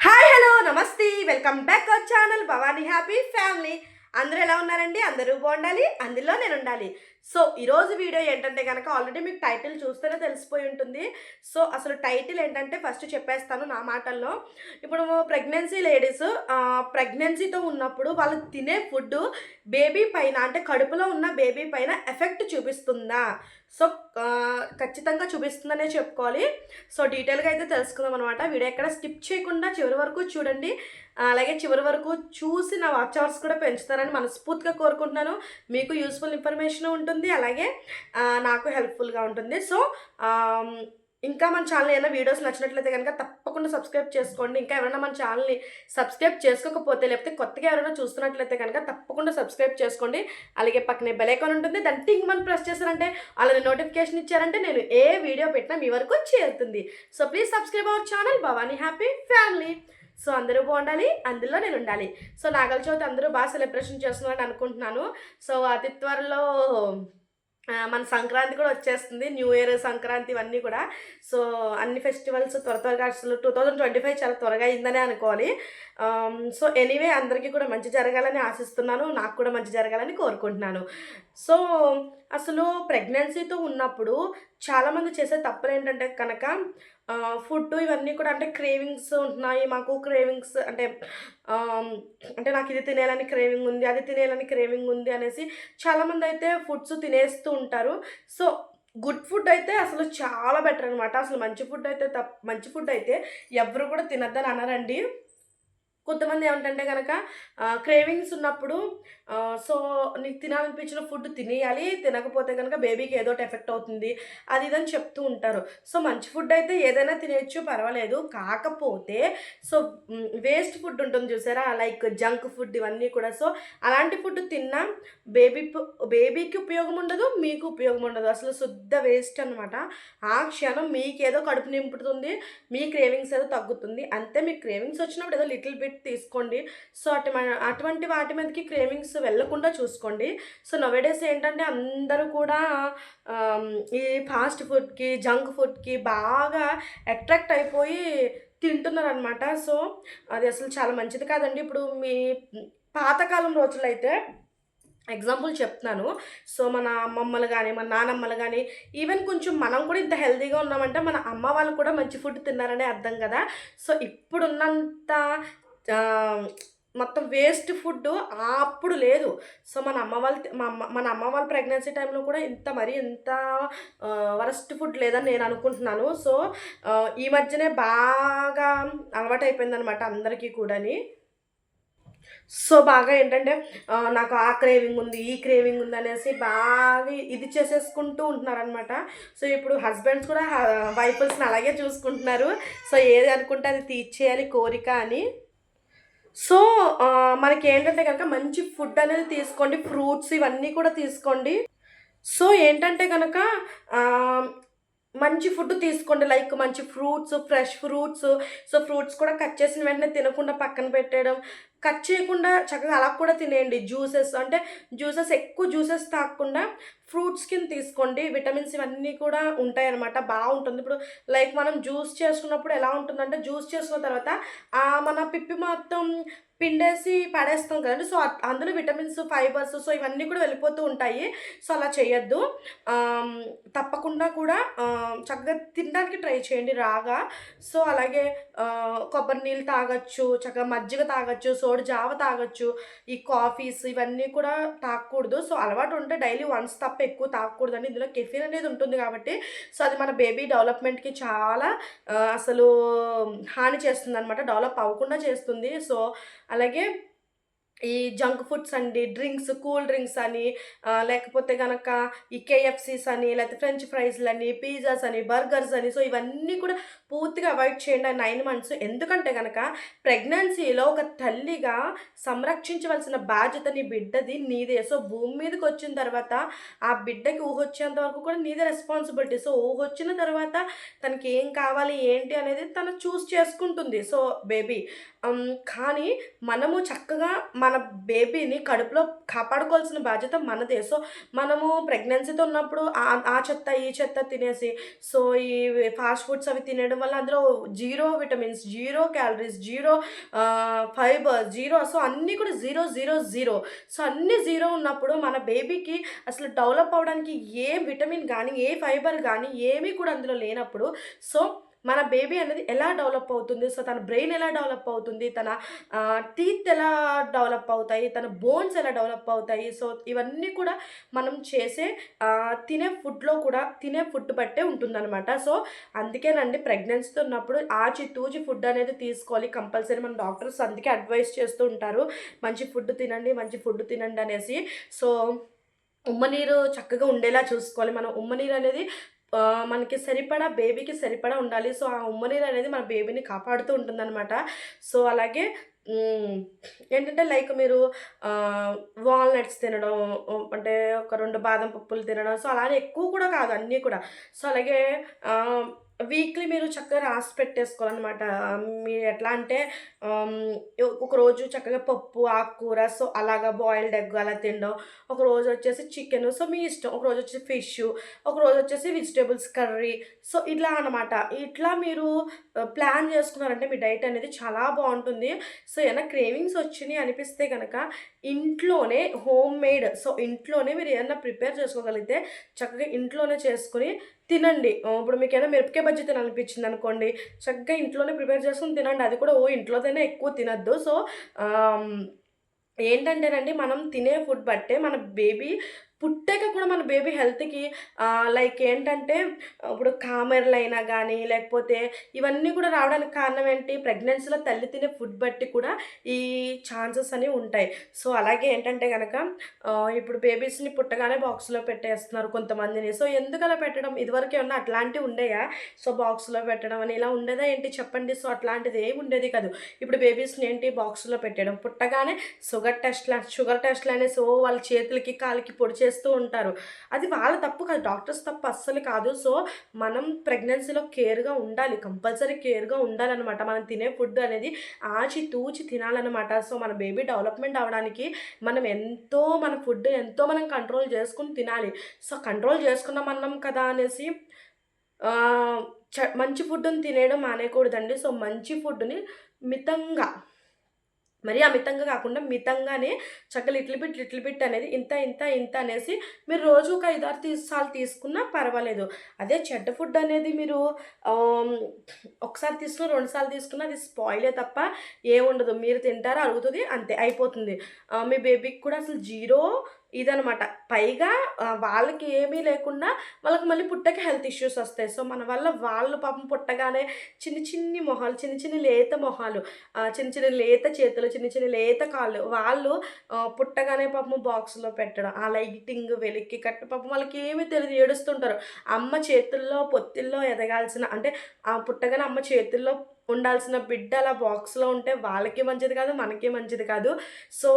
Hi hello నమస్తే. Welcome back our channel Bhavani happy family అందరూ ఎలా ఉన్నారండి? అందరూ బాగుండాలి అందులో నేను ఉండాలి. సో ఈరోజు వీడియో ఏంటంటే కనుక ఆల్రెడీ మీకు టైటిల్ చూస్తేనే తెలిసిపోయి ఉంటుంది. సో అసలు టైటిల్ ఏంటంటే ఫస్ట్ చెప్పేస్తాను నా మాటల్లో. ఇప్పుడు ప్రెగ్నెన్సీ లేడీస్ ప్రెగ్నెన్సీతో ఉన్నప్పుడు వాళ్ళు తినే ఫుడ్ బేబీ పైన అంటే కడుపులో ఉన్న బేబీ పైన ఎఫెక్ట్ చూపిస్తుందా? సో ఖచ్చితంగా చూపిస్తుందనే చెప్పుకోవాలి. సో డీటెయిల్గా అయితే తెలుసుకుందాం అనమాట వీడియో ఎక్కడ స్కిప్ చేయకుండా చివరి వరకు చూడండి. అలాగే చివరి వరకు చూసి నా వాచ్ అవర్స్ కూడా పెంచుతారని మనస్ఫూర్తిగా కోరుకుంటున్నాను. మీకు యూస్ఫుల్ ఇన్ఫర్మేషన్ ఉంటుంది అలాగే నాకు హెల్ప్ఫుల్గా ఉంటుంది. సో ఇంకా మన ఛానల్ ఏమైనా వీడియోస్ నచ్చినట్లయితే కనుక తప్పకుండా సబ్స్క్రైబ్ చేసుకోండి. ఇంకా ఎవరైనా మన ఛానల్ని సబ్స్క్రైబ్ చేసుకోకపోతే లేకపోతే కొత్తగా ఎవరైనా చూస్తున్నట్లయితే కనుక తప్పకుండా సబ్స్క్రైబ్ చేసుకోండి. అలాగే పక్కనే బెలైకాన్ ఉంటుంది. దాన్ని టింగ్ మనం ప్రెస్ చేశారంటే అలాగే నోటిఫికేషన్ ఇచ్చారంటే నేను ఏ వీడియో పెట్టినా మీ వరకు చేరుతుంది. So please subscribe our channel Bhavani happy family. So అందరూ బాగుండాలి అందులో నేను ఉండాలి సో నాగల చవితి అందరూ బాగా సెలబ్రేషన్ చేస్తున్నారని అనుకుంటున్నాను. సో అతి త్వరలో మన సంక్రాంతి కూడా వచ్చేస్తుంది న్యూ ఇయర్ సంక్రాంతి ఇవన్నీ కూడా. సో అన్ని ఫెస్టివల్స్ త్వర త్వరగా అసలు టూ థౌజండ్ ట్వంటీ ఫైవ్ చాలా త్వరగా అయిందనే అనుకోవాలి. సో ఎనీవే అందరికీ కూడా మంచి జరగాలని ఆశిస్తున్నాను. నాకు కూడా మంచి జరగాలని కోరుకుంటున్నాను. సో అసలు ప్రెగ్నెన్సీతో ఉన్నప్పుడు చాలామంది చేసే తప్పులు ఏంటంటే కనుక ఫుడ్ ఇవన్నీ కూడా అంటే క్రేవింగ్స్ ఉంటున్నాయి మాకు క్రేవింగ్స్ అంటే అంటే నాకు ఇది తినేయాలని క్రేవింగ్ ఉంది అది తినేయాలని క్రేవింగ్ ఉంది అనేసి చాలామంది అయితే ఫుడ్స్ తినేస్తూ ఉంటారు. సో గుడ్ ఫుడ్ అయితే అసలు చాలా బెటర్ అనమాట అసలు మంచి ఫుడ్ అయితే తప్ మంచి ఫుడ్ అయితే ఎవరు కూడా తినద్దని అనరండి. కొంతమంది ఏమిటంటే కనుక క్రేవింగ్స్ ఉన్నప్పుడు సో నీకు తినాలనిపించిన ఫుడ్ తినేయాలి తినకపోతే కనుక బేబీకి ఏదో ఎఫెక్ట్ అవుతుంది అది ఇదని చెప్తూ ఉంటారు. సో మంచి ఫుడ్ అయితే ఏదైనా తినేయచ్చు పర్వాలేదు. కాకపోతే సో వేస్ట్ ఫుడ్ ఉంటుంది చూసారా? లైక్ జంక్ ఫుడ్ ఇవన్నీ కూడా. సో అలాంటి ఫుడ్ తిన్నా బేబీ బేబీకి ఉపయోగం ఉండదు మీకు ఉపయోగం ఉండదు. అసలు శుద్ధ వేస్ట్ అనమాట ఆ క్షణం మీకు ఏదో కడుపు నింపుతుంది మీ క్రేవింగ్స్ ఏదో తగ్గుతుంది. అంతే మీ క్రేవింగ్స్ వచ్చినప్పుడు ఏదో లిటిల్ బిట్ తీసుకోండి. సో అటు అటువంటి వాటి మీదకి క్రేవింగ్స్ వెళ్ళకుండా చూసుకోండి. సో నవేడేస్ ఏంటంటే అందరూ కూడా ఈ ఫాస్ట్ ఫుడ్కి జంక్ ఫుడ్కి బాగా అట్రాక్ట్ అయిపోయి తింటున్నారు అనమాట సో అది అసలు చాలా మంచిది కాదండి. ఇప్పుడు మీ పాతకాలం రోజుల్లో అయితే ఎగ్జాంపుల్ చెప్తున్నాను. సో మన అమ్మమ్మలు కానీ మన నానమ్మలు కానీ ఈవెన్ కొంచెం మనం కూడా ఇంత హెల్తీగా ఉన్నామంటే మన అమ్మ వాళ్ళు కూడా మంచి ఫుడ్ తిన్నారనే అర్థం కదా. సో ఇప్పుడున్నంత మొత్తం వేస్ట్ ఫుడ్ అప్పుడు లేదు. సో మన అమ్మ వాళ్ళ మా అమ్మ మన అమ్మ వాళ్ళ ప్రెగ్నెన్సీ టైంలో కూడా ఇంత మరి ఇంత వరస్ట్ ఫుడ్ లేదని నేను అనుకుంటున్నాను. సో ఈ మధ్యనే బాగా అలవాటు అయిపోయిందనమాట అందరికీ కూడాని. సో బాగా ఏంటంటే నాకు ఆ క్రేవింగ్ ఉంది ఈ క్రేవింగ్ ఉంది అనేసి బాగా ఇది చేసేసుకుంటూ ఉంటున్నారనమాట సో ఇప్పుడు హస్బెండ్స్ కూడా వైఫల్స్ని అలాగే చూసుకుంటున్నారు. సో ఏది అనుకుంటే అది తీర్చేయాలి కోరిక అని. సో మనకి ఏంటంటే కనుక మంచి ఫుడ్ అనేది తీసుకోండి ఫ్రూట్స్ ఇవన్నీ కూడా తీసుకోండి. సో ఏంటంటే కనుక మంచి ఫుడ్ తీసుకోండి లైక్ మంచి fruits fresh fruits so fruits కూడా కట్ చేసిన వెంటనే తినకుండా పక్కన పెట్టేయడం. కట్ చేయకుండా చక్కగా అలా కూడా తినేయండి. జ్యూసెస్ అంటే జ్యూసెస్ ఎక్కువ జ్యూసెస్ తాగకుండా ఫ్రూట్స్ కింద తీసుకోండి. విటమిన్స్ ఇవన్నీ కూడా ఉంటాయి అనమాట బాగుంటుంది. ఇప్పుడు లైక్ మనం జ్యూస్ చేసుకున్నప్పుడు ఎలా ఉంటుందంటే జ్యూస్ చేసుకున్న తర్వాత ఆ మన పిప్పి మొత్తం పిండేసి పడేస్తాం కదండి. సో అందులో విటమిన్స్ ఫైబర్స్ సో ఇవన్నీ కూడా వెళ్ళిపోతూ ఉంటాయి. సో అలా చేయొద్దు. తప్పకుండా కూడా చక్కగా తినడానికి ట్రై చేయండి. రాగా. సో అలాగే కొబ్బరి నీళ్ళు తాగొచ్చు చక్కగా మజ్జిగ తాగొచ్చు. సో సోడి జావ తాగొచ్చు ఈ కాఫీస్ ఇవన్నీ కూడా తాగకూడదు సో అలవాటు ఉంటే డైలీ వన్స్ తప్ప ఎక్కువ తాగకూడదండి ఇందులో కెఫిన్ అనేది ఉంటుంది కాబట్టి సో అది మన బేబీ డెవలప్మెంట్కి చాలా అసలు హాని చేస్తుంది అనమాట డెవలప్ అవ్వకుండా చేస్తుంది. సో అలాగే ఈ జంక్ ఫుడ్స్ అండి డ్రింక్స్ కూల్ డ్రింక్స్ అని లేకపోతే కనుక ఈ కేఎఫ్సీస్ అని లేకపోతే ఫ్రెంచ్ ఫ్రైస్లు అని పిజ్జాస్ అని బర్గర్స్ అని సో ఇవన్నీ కూడా పూర్తిగా అవాయిడ్ చేయండి నైన్ మంత్స్ ఎందుకంటే కనుక ప్రెగ్నెన్సీలో ఒక తల్లిగా సంరక్షించవలసిన బాధ్యత నీ బిడ్డది నీదే. సో భూమి మీదకి వచ్చిన తర్వాత ఆ బిడ్డకి ఊహొచ్చేంత వరకు కూడా నీదే రెస్పాన్సిబిలిటీ సో ఊహ వచ్చిన తర్వాత తనకి ఏం కావాలి ఏంటి అనేది తను చూస్ చేసుకుంటుంది. సో బేబీ కానీ మనము చక్కగా మన బేబీని కడుపులో కాపాడుకోవాల్సిన బాధ్యత మనదే. సో మనము ప్రెగ్నెన్సీతో ఉన్నప్పుడు ఆ- ఆ చెత్త ఈ చెత్త తినేసి సో ఈ ఫాస్ట్ ఫుడ్స్ అవి తినడం వల్ల అందులో zero vitamins zero calories zero fibre zero so అన్నీ కూడా జీరో జీరో జీరో. సో అన్ని జీరో ఉన్నప్పుడు మన బేబీకి అసలు డెవలప్ అవడానికి ఏ విటమిన్ కానీ ఏ ఫైబర్ కానీ ఏమీ కూడా అందులో లేనప్పుడు సో మన బేబీ అనేది ఎలా డెవలప్ అవుతుంది? సో తన బ్రెయిన్ ఎలా డెవలప్ అవుతుంది? తన టీత్ ఎలా డెవలప్ అవుతాయి? తన బోన్స్ ఎలా డెవలప్ అవుతాయి? సో ఇవన్నీ కూడా మనం చేసే తినే ఫుడ్లో కూడా తినే ఫుడ్ బట్టే ఉంటుందన్నమాట. సో అందుకేనండి ప్రెగ్నెన్సీతో ఉన్నప్పుడు ఆచి తూచి ఫుడ్ అనేది తీసుకోవాలి కంపల్సరీ. మన డాక్టర్స్ అందుకే అడ్వైస్ చేస్తూ ఉంటారు. మంచి ఫుడ్ తినండి మంచి ఫుడ్ తినండి అనేసి. సో ఉమ్మనీరు చక్కగా ఉండేలా చూసుకోవాలి. మనం ఉమ్మనీరు అనేది మనకి సరిపడా బేబీకి సరిపడా ఉండాలి. సో ఆ ఉమ్మనీరు అనేది మన బేబీని కాపాడుతూ ఉంటుందన్నమాట. సో అలాగే ఏంటంటే లైక్ మీరు వాల్నట్స్ తినడం అంటే ఒక రెండు బాదం పప్పులు తినడం సో అలానే ఎక్కువ కూడా కాదు అన్నీ కూడా. సో అలాగే వీక్లీ మీరు చక్కగా రాసి పెట్టేసుకోవాలన్నమాట. మీరు ఎట్లా అంటే ఒకరోజు చక్కగా పప్పు ఆకుకూర సో అలాగా బాయిల్డ్ ఎగ్ అలా తినడం. ఒక రోజు వచ్చేసి చికెన్ సో మీ ఇష్టం. ఒక రోజు వచ్చేసి ఫిష్ ఒక రోజు వచ్చేసి వెజిటేబుల్స్ కర్రీ సో ఇట్లా అనమాట ఇట్లా మీరు ప్లాన్ చేసుకున్నారంటే మీ డైట్ అనేది చాలా బాగుంటుంది. సో ఏమైనా క్రేవింగ్స్ వచ్చినాయి అనిపిస్తే కనుక ఇంట్లోనే హోమ్ మేడ్. సో ఇంట్లోనే మీరు ఏదైనా ప్రిపేర్ చేసుకోగలిగితే చక్కగా ఇంట్లోనే చేసుకుని తినండి. ఇప్పుడు మీకు ఏదైనా మిరపకాయ బజ్జీ తినాలనిపించింది అనుకోండి చక్కగా ఇంట్లోనే ప్రిపేర్ చేసుకుని తినండి. అది కూడా ఓ ఇంట్లోదైనా ఎక్కువ తినద్దు. సో ఏంటంటేనండి మనం తినే ఫుడ్ బట్టే మన బేబీ పుట్టాక కూడా మన బేబీ హెల్త్కి లైక్ ఏంటంటే ఇప్పుడు కామెర్లు అయినా కానీ లేకపోతే ఇవన్నీ కూడా రావడానికి కారణం ఏంటి? ప్రెగ్నెన్సీలో తల్లి తినే ఫుడ్ బట్టి కూడా ఈ ఛాన్సెస్ అనేవి ఉంటాయి. సో అలాగే ఏంటంటే కనుక ఇప్పుడు బేబీస్ని పుట్టగానే బాక్స్లో పెట్టేస్తున్నారు కొంతమందిని. సో ఎందుకు అలా పెట్టడం? ఇదివరకు ఏమన్నా అట్లాంటివి ఉండేయా? సో బాక్స్లో పెట్టడం అని ఇలా ఉండేదా ఏంటి? చెప్పండి. సో అట్లాంటిది ఏమి ఉండేది కాదు. ఇప్పుడు బేబీస్ని ఏంటి? బాక్స్లో పెట్టడం పుట్టగానే షుగర్ టెస్ట్లు షుగర్ టెస్ట్లు అనేసి ఓ వాళ్ళ చేతులకి కాలికి పొడి చేస్తూ ఉంటారు. అది వాళ్ళ తప్పు కాదు డాక్టర్స్ తప్పు అస్సలు కాదు. సో మనం ప్రెగ్నెన్సీలో కేర్గా ఉండాలి కంపల్సరీ కేర్గా ఉండాలన్నమాట. మనం తినే ఫుడ్ అనేది ఆచి తూచి తినాలన్నమాట. సో మన బేబీ డెవలప్మెంట్ అవడానికి మనం ఎంతో మన ఫుడ్ ఎంతో మనం కంట్రోల్ చేసుకుని తినాలి. సో కంట్రోల్ చేసుకున్నాం అన్నాం కదా అనేసి చ మంచి ఫుడ్ని తినేయడం మానేయకూడదండి. సో మంచి ఫుడ్ని మితంగా మరి అమితంగా కాకుండా మితంగానే చక్కగా లిటిల్ బిట్ లిటిల్ బిట్ అనేది ఇంత ఇంత ఇంత అనేసి మీరు రోజు ఒక ఐదారు ఆరు సార్లు తీసుకున్నా పర్వాలేదు. అదే చెడ్డ ఫుడ్ అనేది మీరు ఒకసారి తీసుకున్న రెండు సార్లు తీసుకున్నా అది స్పాయిలే తప్ప ఏముండదు మీరు తింటారో అరుగుతుంది అంతే అయిపోతుంది. మీ బేబీకి కూడా అసలు జీరో ఇదనమాట పైగా వాళ్ళకి ఏమీ లేకుండా వాళ్ళకి మళ్ళీ పుట్టక హెల్త్ ఇష్యూస్ వస్తాయి. సో మన వల్ల వాళ్ళు పాపం పుట్టగానే చిన్ని చిన్ని మొహాలు చిన్న చిన్న లేత మొహాలు చిన్న చిన్న లేత చేతులు చిన్న చిన్న లేత కాళ్ళు వాళ్ళు పుట్టగానే పాపం బాక్స్లో పెట్టడం ఆ లైటింగ్ వెలిక్కి కట్ట పాపం వాళ్ళకి ఏమీ తెలియదు ఏడుస్తుంటారు. అమ్మ చేతుల్లో పొత్తిల్లో ఎదగాల్సిన అంటే ఆ పుట్టగానే అమ్మ చేతుల్లో ఉండాల్సిన బిడ్డ అలా బాక్స్లో ఉంటే వాళ్ళకి మంచిది కాదు మనకి మంచిది కాదు. సో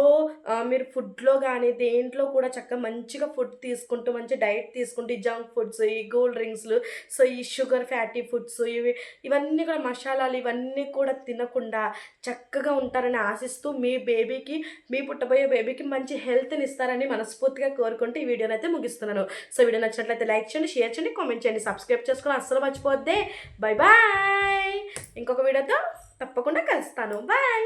మీరు ఫుడ్లో కానీ దేంట్లో కూడా చక్కగా మంచిగా ఫుడ్ తీసుకుంటూ మంచి డైట్ తీసుకుంటూ ఈ జంక్ ఫుడ్స్ ఈ కూల్ డ్రింక్స్లు సో ఈ షుగర్ ఫ్యాటీ ఫుడ్స్ ఇవి ఇవన్నీ కూడా మసాలాలు ఇవన్నీ కూడా తినకుండా చక్కగా ఉంటారని ఆశిస్తూ మీ బేబీకి మీ పుట్టబోయే బేబీకి మంచి హెల్త్ని ఇస్తారని మనస్ఫూర్తిగా కోరుకుంటూ ఈ వీడియోని అయితే ముగిస్తున్నాను. సో వీడియో నచ్చినట్లయితే లైక్ చేయండి షేర్ చేయండి కామెంట్ చేయండి సబ్స్క్రైబ్ చేసుకుని అస్సలు మర్చిపోద్దే బై బాయ్! ఇంకొక ఇంకొక వీడియోతో తప్పకుండా కలుస్తాను. బాయ్